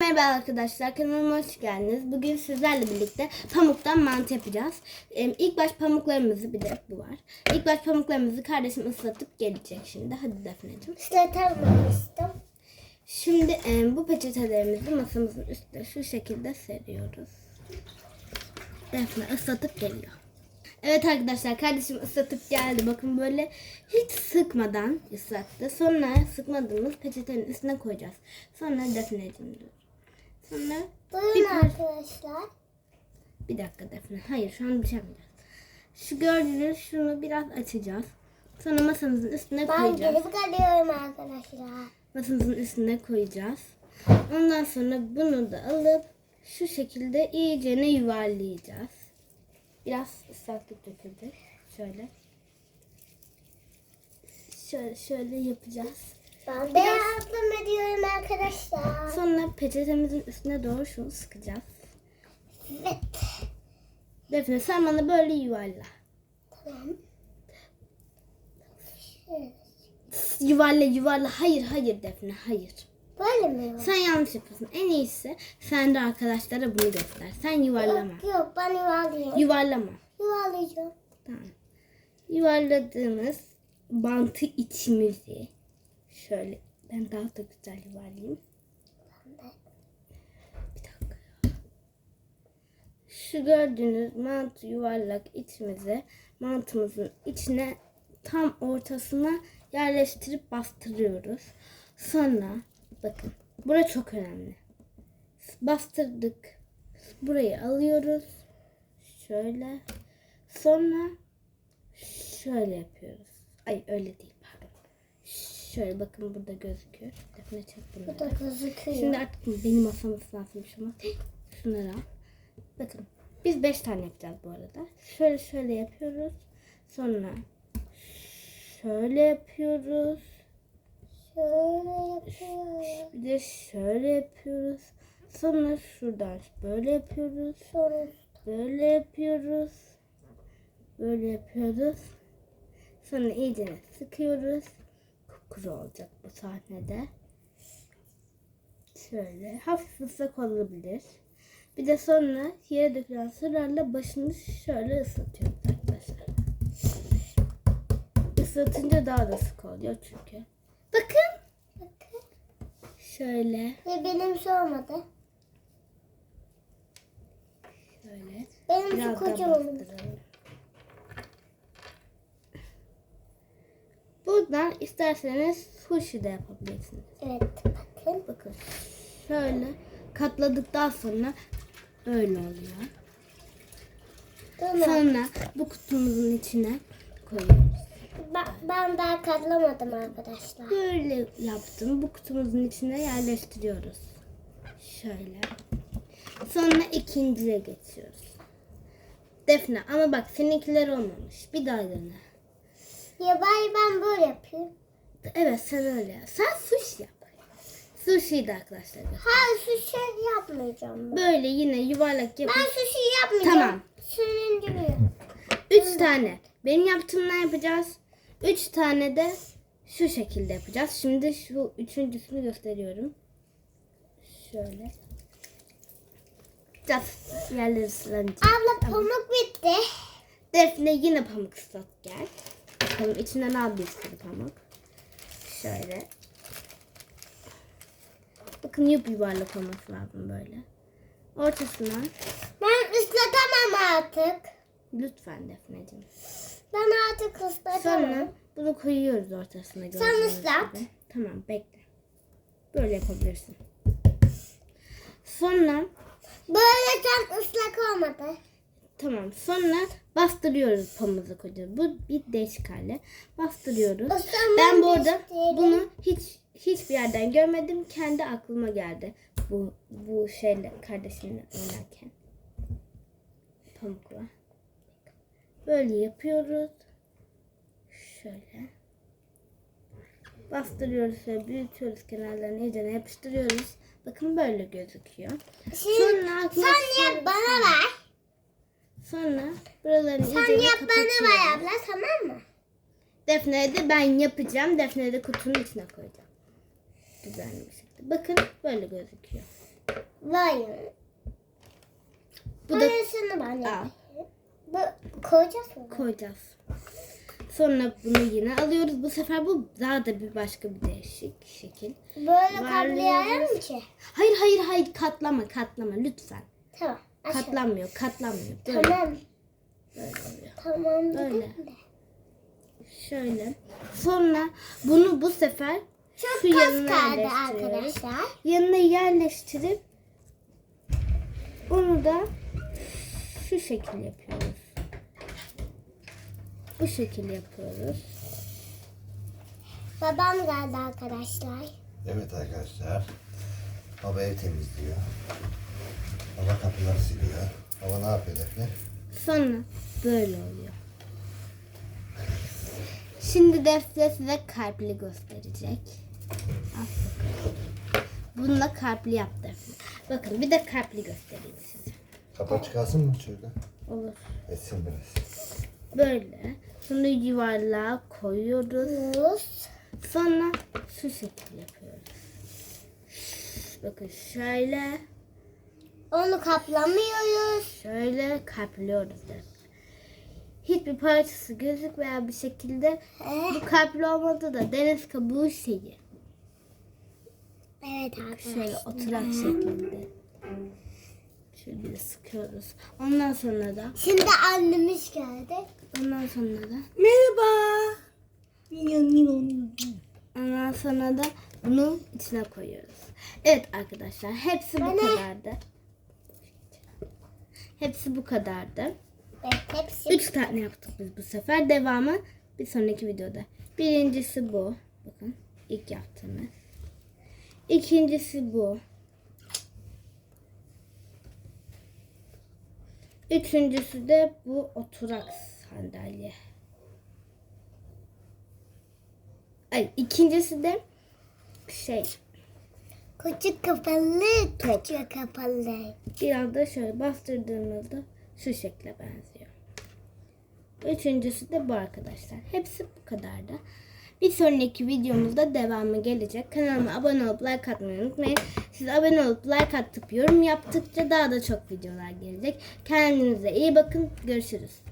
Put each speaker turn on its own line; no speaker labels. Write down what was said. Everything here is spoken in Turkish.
Merhaba arkadaşlar kanalıma hoş geldiniz. Bugün sizlerle birlikte pamuktan mantı yapacağız. Ee, İlk baş pamuklarımızı bir de bu var. İlk baş pamuklarımızı kardeşim ıslatıp gelecek şimdi. Hadi Defne'cim.
Islatamamıştım.
Şimdi e, bu peçetelerimizi masamızın üstüne şu şekilde seriyoruz. Defne ıslatıp geliyor. Evet arkadaşlar kardeşim ıslatıp geldi. Bakın böyle hiç sıkmadan ıslattı. Sonra sıkmadığımız peçetenin üstüne koyacağız. Sonra Defne'cim dur. Sonra
Buyurun
Bir
arkadaşlar.
Bir dakika Defne. Hayır şu an bir şey yapmayacağız. Şu gördüğünüz şunu biraz açacağız. Sonra masamızın üstüne
Ben
koyacağız.
gelip geliyorum arkadaşlar.
Masamızın üstüne koyacağız. Ondan sonra bunu da alıp şu şekilde iyicene yuvarlayacağız. Biraz ıslaklık döküldü. Şöyle. Şöyle şöyle yapacağız.
Ben de arkadaşlar.
Sonra peçetemizin üstüne doğru şunu sıkacağız.
Evet.
Defne sen bana böyle yuvarla.
Tamam. Şöyle.
Yuvarla yuvarla. Hayır hayır Defne hayır.
Böyle mi?
Sen yanlış yapıyorsun. En iyisi sen de arkadaşlara bunu göster. Sen yuvarlama.
Yok, yok ben yuvarlayayım.
Yuvarlama.
Yuvarlayacağım.
Tamam. Yuvarladığımız bantı içimizi şöyle ben daha da güzel yuvarlayayım. Bir dakika. Şu gördüğünüz mantı yuvarlak içimizi mantımızın içine tam ortasına yerleştirip bastırıyoruz. Sonra bakın bura çok önemli. Bastırdık. Burayı alıyoruz. Şöyle. Sonra şöyle yapıyoruz. Ay öyle değil. Şöyle bakın burada gözüküyor. Defne çek
Bu
bunları.
da gözüküyor.
Şimdi artık benim masam ıslatmış ama şunları al. Bakın biz 5 tane yapacağız bu arada. Şöyle şöyle yapıyoruz. Sonra şöyle yapıyoruz.
Şöyle yapıyoruz.
Bir de şöyle yapıyoruz. Sonra şuradan böyle yapıyoruz.
Sonra
Böyle yapıyoruz. Böyle yapıyoruz. Sonra iyice sıkıyoruz. Kupkuru olacak bu sahnede. Şöyle hafif ıslak olabilir. Bir de sonra yere dökülen sırlarla başını şöyle ıslatıyoruz arkadaşlar. Islatınca daha da sık oluyor çünkü. Bakın.
bakın.
Şöyle.
Ve benim su olmadı.
Şöyle.
Benim su kocaman.
Buradan isterseniz sushi de yapabilirsiniz.
Evet bakın.
Bakın şöyle katladıktan sonra öyle oluyor.
Bunu
Sonra bu kutumuzun içine koyuyoruz.
ben, ben daha katlamadım arkadaşlar.
Böyle yaptım. Bu kutumuzun içine yerleştiriyoruz. Şöyle. Sonra ikinciye geçiyoruz. Defne ama bak seninkiler olmamış. Bir daha dene.
Ya ben, ben böyle yapayım.
Evet sen öyle yap. Sen sushi yap. Sushi de arkadaşlar. yap.
Hayır sushi yapmayacağım ben.
Böyle yine yuvarlak yapıp
Ben sushi yapmayacağım.
Tamam.
Suyun gibi.
üç tane. Benim yaptığımdan yapacağız. Üç tane de şu şekilde yapacağız. Şimdi şu üçüncüsünü gösteriyorum. Şöyle. Biraz yerleri ıslanacak.
Abla pamuk bitti.
Defne yine pamuk ıslat gel. Bakalım içinden al bir sürü pamuk. Şöyle. Bakın yup yuvarlak olması lazım böyle. Ortasından
Ben ıslatamam artık.
lütfen Defneciğim.
Ben artık ıslatamam.
Sonra bunu koyuyoruz ortasına.
Sen ıslat.
gibi. Tamam bekle. Böyle yapabilirsin. Sonra
Böyle tam ıslak olmadı.
Tamam sonra bastırıyoruz pamuğumuzu koyacağız. Bu bir değişik. Bastırıyoruz. Ben bu arada bunu hiç hiçbir yerden görmedim. Kendi aklıma geldi. Bu bu şeyle kardeşimle oynarken. Pamukla. Böyle yapıyoruz. Şöyle. Bastırıyoruz ve büyütüyoruz kenarlarını iyice yapıştırıyoruz. Bakın böyle gözüküyor.
Şimdi
Sonra
sen yap bana ver.
Sonra buralarını
Sen
iyice
yap bana ver
kapatıyoruz.
abla tamam mı?
Defne'ye de ben yapacağım. Defne'ye de kutunun içine koyacağım. Güzel bir şekilde. Bakın böyle gözüküyor.
Lion.
Bu da
Aynısını ben yapayım. Bu koyacağız mı?
koyacağız. Sonra bunu yine alıyoruz. Bu sefer bu daha da bir başka bir değişik şekil.
Böyle
Var
kaplayalım mı ki?
Hayır hayır hayır katlama katlama lütfen.
Tamam. Aşağı.
Katlanmıyor katlanmıyor. Böyle,
Tamam.
böyle oluyor.
Tamam
Böyle.
de.
Şöyle. Sonra bunu bu sefer
Çok
şu yanına
kaldı arkadaşlar.
Yanına yerleştirip onu da şu şekil yapıyoruz. Bu şekil yapıyoruz.
Babam geldi arkadaşlar.
Evet arkadaşlar. Baba ev temizliyor. Baba kapıları siliyor. Baba ne yapıyor Defne?
Sonra böyle oluyor. Şimdi Defne size kalpli gösterecek. Bununla kalpli yap Defne. Bakın bir de kalpli göstereyim size.
Kapı çıkarsın mı şöyle?
Olur.
Etsin biraz.
Böyle. Sonra yuvarlığa koyuyoruz. Sonra şu şekil yapıyoruz. Bakın şöyle,
Onu kaplamıyoruz.
şöyle kaplıyoruz. da. Hiçbir parçası gözükmeyen bir şekilde
Eh,
bu kalpli olmadı da deniz kabuğu şeyi.
evet
Şöyle
arkadaşlar.
oturak şeklinde. Şöyle sıkıyoruz. Ondan sonra da
Şimdi annemiz geldi.
ondan sonra da
Merhaba.
ondan sonra da bunu içine koyuyoruz. Evet arkadaşlar hepsi bu kadardı. Hepsi bu kadardı.
Evet, hepsi.
Üç tane yaptık biz bu sefer. Devamı bir sonraki videoda. Birincisi bu. Bakın ilk yaptığımız. İkincisi bu. Üçüncüsü de bu oturak sandalye. Ay, ikincisi de şey
Küçük kapalı, küçük kapalı.
biraz da şöyle bastırdığımızda şu şekle benziyor. Üçüncüsü de bu arkadaşlar. Hepsi bu kadardı. Bir sonraki videomuzda devamı gelecek. Kanalıma abone olup like atmayı unutmayın. Siz abone olup like atıp yorum yaptıkça daha da çok videolar gelecek. Kendinize iyi bakın. Görüşürüz.